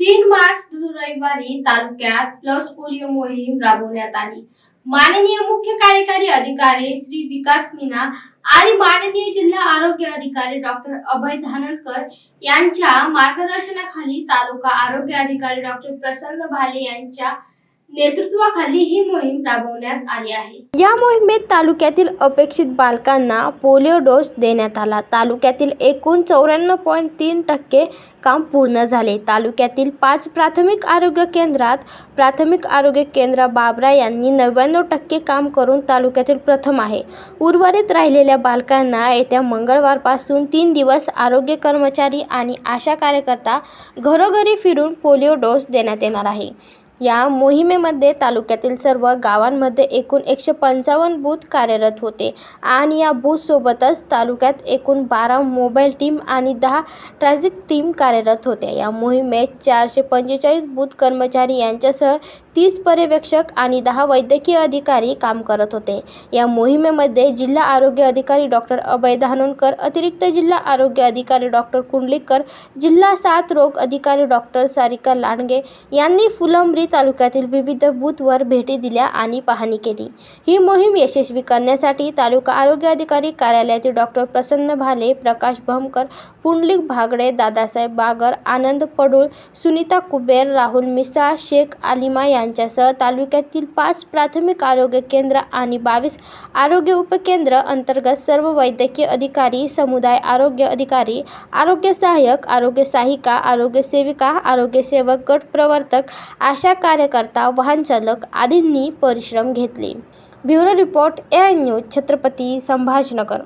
तीन मार्च रविवारी तालुक्यात प्लस पोलिओ मोहीम राबवण्यात आली. माननीय मुख्य कार्यकारी अधिकारी श्री विकास मीना आणि माननीय जिल्हा आरोग्य अधिकारी डॉक्टर अभय धानणकर यांच्या मार्गदर्शनाखाली तालुका आरोग्य अधिकारी डॉक्टर प्रसन्न भाले यांच्या नेतृत्वाखाली ही मोहीम राबवण्यात आली आहे. या मोहिमेत तालुक्यातील अपेक्षित बालकांना पोलिओ डोस देण्यात आला. तालुक्यातील एकूण चौऱ्याण्णव पॉईंट तीन टक्के काम पूर्ण झाले. तालुक्यातील पाच प्राथमिक आरोग्य केंद्रात प्राथमिक आरोग्य केंद्र बाबरा यांनी नव्याण्णव टक्के काम करून तालुक्यातील प्रथम आहे. उर्वरित राहिलेल्या बालकांना येत्या मंगळवारपासून तीन दिवस आरोग्य कर्मचारी आणि आशा कार्यकर्ता घरोघरी फिरून पोलिओ डोस देण्यात येणार आहे. या मोहिमेमध्ये तालुक्यातील सर्व गावांमध्ये एकूण एकशे पंचावन्न बूथ कार्यरत होते. आणि या बूथसोबतच तालुक्यात एकूण बारा मोबाईल टीम आणि दहा ट्रॅझिक टीम कार्यरत होत्या. या मोहिमेत चारशे पंचेचाळीस बूथ कर्मचारी यांच्यासह तीस पर्यवेक्षक आणि दहा वैद्यकीय अधिकारी काम करत होते. या मोहिमेमध्ये जिल्हा आरोग्य अधिकारी डॉक्टर अभय धानोरकर अतिरिक्त जिल्हा आरोग्य अधिकारी डॉक्टर कुंडलिककर जिल्हा साथ रोग अधिकारी डॉक्टर सारिका लांडगे यांनी फुलंब्री तालुक्यातील विविध बूथवर भेटी दिल्या आणि पाहणी केली. ही मोहीम यशस्वी करण्यासाठी तालुका आरोग्य अधिकारी कार्यालयातील डॉक्टर प्रसन्न भाले प्रकाश भमकर पुंडलिक भागडे दादासाहेब बागर आनंद पडूळ सुनीता कुबेर राहुल मिसा शेख आलिमा यांच्यासह तालुक्यातील पाच प्राथमिक आरोग्य केंद्र आणि बावीस आरोग्य उपकेंद्र अंतर्गत सर्व वैद्यकीय अधिकारी समुदाय आरोग्य अधिकारी आरोग्य सहाय्यक आरोग्य सहायिका आरोग्य सेविका आरोग्य सेवक गट प्रवर्तक आशा कार्यकर्ता वाहन चालक आदींनी परिश्रम घेतले. Bureau report A news Chhatrapati Sambhajinagar.